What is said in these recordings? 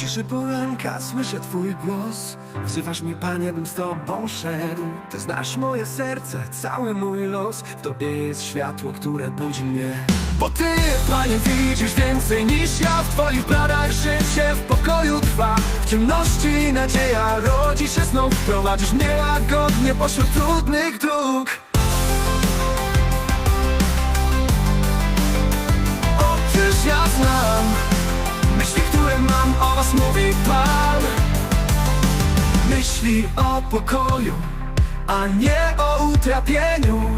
ciszy poranka słyszę twój głos. Wzywasz mnie panie, bym z tobą szedł. Ty znasz moje serce, cały mój los. W tobie jest światło, które budzi mnie. Bo ty, panie, widzisz więcej niż ja. W twoich bladach życie w pokoju trwa. W ciemności nadzieja rodzi się znów. Prowadzisz mnie łagodnie pośród trudnych dróg mówi Pan. Myśli o pokoju, a nie o utrapieniu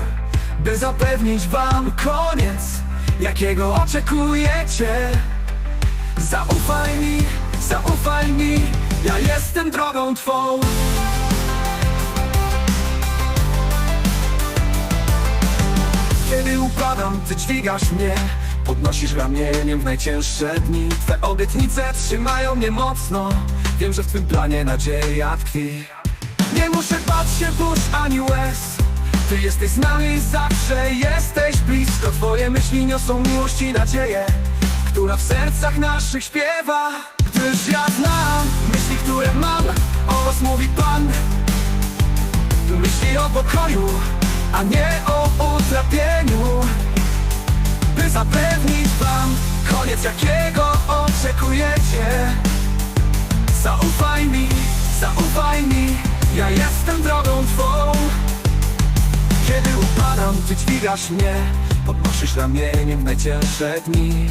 By zapewnić wam koniec, jakiego oczekujecie. Zaufaj mi, zaufaj mi, ja jestem drogą twą. Kiedy upadam, ty dźwigasz mnie Podnosisz ramieniem w najcięższe dni. Twe obietnice trzymają mnie mocno. Wiem, że w twym planie nadzieja tkwi. Nie muszę bać się burz ani łez. Ty jesteś z nami zawsze, jesteś blisko. Twoje myśli niosą miłość i nadzieję Która w sercach naszych śpiewa. Gdyż ja znam myśli, które mam O was mówi Pan. Myśli o pokoju, a nie o utrapieniu By zapewnić wam koniec, jakiego oczekujecie. Zaufaj mi, zaufaj mi, ja jestem drogą twą. Kiedy upadam, ty dźwigasz mnie Podnosisz ramieniem w najcięższe dni.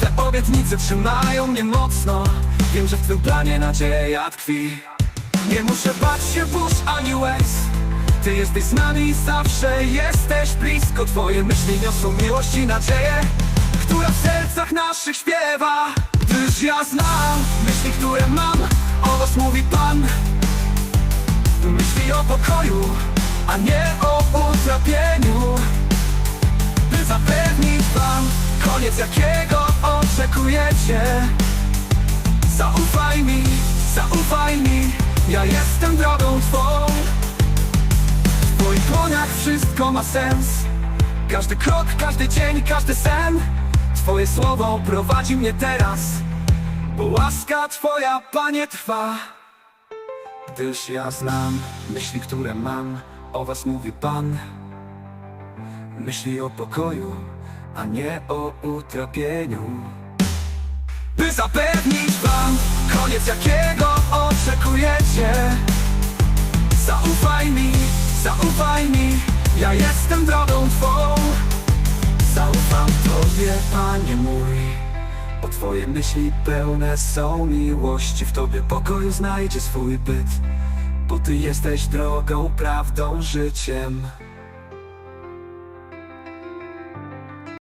Te obietnice trzymają mnie mocno Wiem, że w twym planie nadzieja tkwi. Nie muszę bać się burz ani łez Ty jesteś z nami zawsze, jesteś blisko. Twoje myśli niosą miłość i nadzieję Która w sercach naszych śpiewa. Gdyż ja znam myśli, które mam O was mówi Pan. Myśli o pokoju, a nie o utrapieniu. By zapewnić wam koniec, jakiego oczekujecie. Zaufaj mi, zaufaj mi, ja jestem drogą twą W twoich dłoniach wszystko ma sens. Każdy krok, każdy dzień, każdy sen. Twoje słowo prowadzi mnie teraz. Bo łaska twoja, Panie, trwa. Gdyż ja znam myśli, które mam O was mówi Pan. Myśli o pokoju, a nie o utrapieniu. By zapewnić wam koniec, jakiego oczekujecie. Zaufaj mi, zaufaj mi, ja jestem drogą twą. Zaufam Tobie, Panie mój. Bo Twoje myśli pełne są miłości. W Tobie pokoju znajdzie swój byt. Bo Ty jesteś drogą, prawdą, życiem